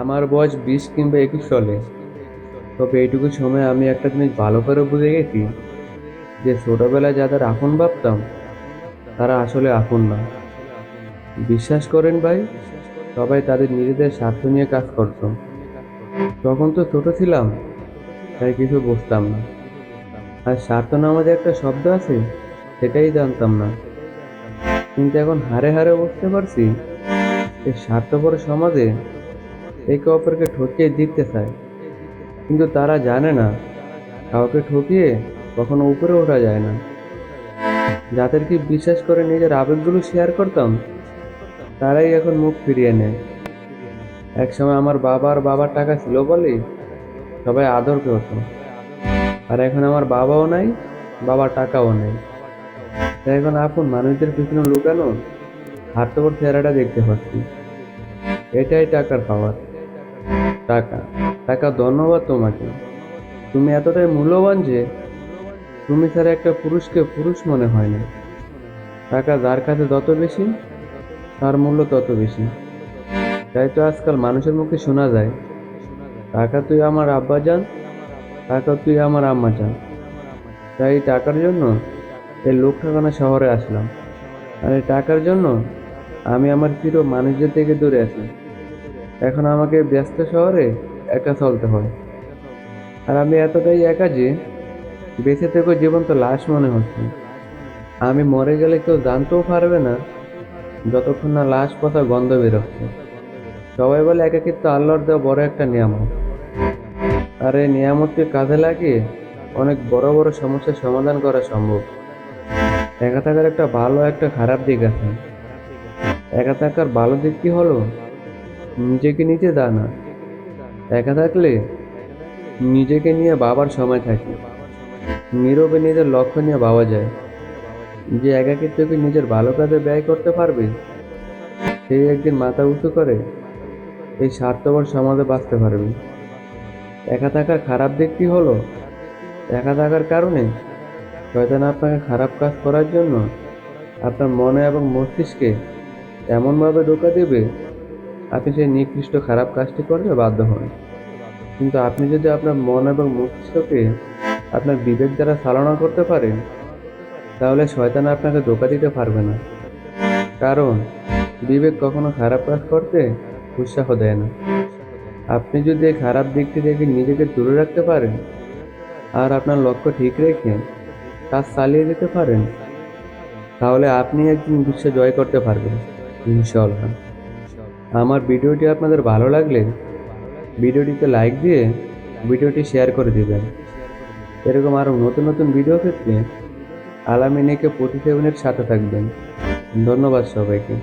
আমার বয়স বিশ কিংবা একুশ চলে। তবে এইটুকু সময় আমি একটা জিনিস ভালো করে বুঝে গেছি, যে ছোটবেলায় যাদের আপন ভাবতাম, তারা আসলে আপন না। বিশ্বাস করেন ভাই, সবাই তাদের নিজেদের স্বার্থ নিয়ে কাজ করত। তখন তো ছোট ছিলাম, তাই কিছু বুঝতাম না। আর স্বার্থ নামাজে একটা শব্দ আছে, সেটাই জানতাম না। কিন্তু এখন হারে হারে বুঝতে পারছি এই স্বার্থপর সমাজে একে অপরকে ঠকিয়ে দিতে চায়। কিন্তু তারা জানে না, কাউকে ঠকিয়ে কখনো উপরে ওঠা যায় না। যাদেরকে বিশ্বাস করে নিজের আবেগগুলো শেয়ার করতাম, তারাই এখন মুখ ফিরিয়ে নেয়। একসময় আমার বাবার বাবার টাকা ছিল বলে সবাই আদর করতো। আর এখন আমার বাবাও নাই, বাবার টাকাও নেই। এখন আপন মানুষদের পিছনে লুকানো হার্থপর চেহারাটা দেখতে পাচ্ছি। এটাই টাকার পাওয়ার টাকা। টাকা ধন্যবাদ তোমাকে। তুমি এতটাই মূল্যবান যে তুমি ছাড়া একটা পুরুষকে পুরুষ মনে হয় না। টাকা যার কাছে যত বেশি, তার মূল্য তত বেশি। তাই তো আজকাল মানুষের মুখে শোনা যায়, টাকা তুই আমার আব্বা যান, টাকা তুই আমার আম্মা যান। তাই টাকার জন্য এই লোক ঠকানো শহরে আসলাম। আর এই টাকার জন্য আমি আমার প্রিয় মানুষদের থেকে দূরে আছি। এখন আমাকে ব্যস্ত শহরে একা চলতে হয়। আর আমি এতটাই একা যে বেঁচে থেকে জীবন তো লাশ মনে হচ্ছে। আমি মরে গেলে কেউ জানতেও পারবে না যতক্ষণ না লাশ পচা গন্ধ বেরোচ্ছে। সবাই বলে একাকিত্ব আল্লাহর দেওয়া বড় একটা নিয়ামত। আর এই নিয়ামতকে কাজে লাগিয়ে অনেক বড় বড় সমস্যার সমাধান করা সম্ভব। একা থাকার একটা ভালো একটা খারাপ দিক আছে। একা থাকার ভালো দিক কি হলো? নিজেকে নিতে দা না। একা থাকলে নিজেকে নিয়ে বাবার সময় থাকে। নীরবে নিজের লক্ষ্য নিয়ে ভাবা যায়। যে একাকিত্বকে নিজের ভালো কাজে ব্যয় করতে পারবে? সেই একদিন মাথা উঁচু করে এই স্বার্থপর সমাজে বাঁচতে পারবে। একা থাকার খারাপ দিক কি হলো? একা থাকার কারণে? শয়তান আপনাকে খারাপ কাজ করার জন্য আপনার মনে এবং মস্তিষ্কে এমনভাবে ঢোকা দেবে আপনি সেই নিকৃষ্ট খারাপ কাজটি করতে বাধ্য হন। কিন্তু আপনি যদি আপনার মন এবং মস্তিষ্ককে আপনার বিবেক দ্বারা চালনা করতে পারেন, তাহলে শয়তান আপনাকে ধোকা দিতে পারবে না। কারণ বিবেক কখনো খারাপ কাজ করতে উৎসাহ দেয় না। আপনি যদি এই খারাপ দিকটি থেকে নিজেকে দূরে রাখতে পারেন আর আপনার লক্ষ্য ঠিক রেখে কাজ চালিয়ে যেতে পারেন, তাহলে আপনি একদিন বিশ্ব জয় করতে পারবেন ইনশাল্লাহ আমার ভিডিওটি আপনাদের ভালো লাগলে ভিডিওটিতে লাইক দিয়ে ভিডিওটি শেয়ার করে দেবেন। এরকম আরও নতুন নতুন ভিডিও ক্ষেত্রে আলামিনেকে প্রতি সেভেনের সাথে থাকবেন। ধন্যবাদ সবাইকে।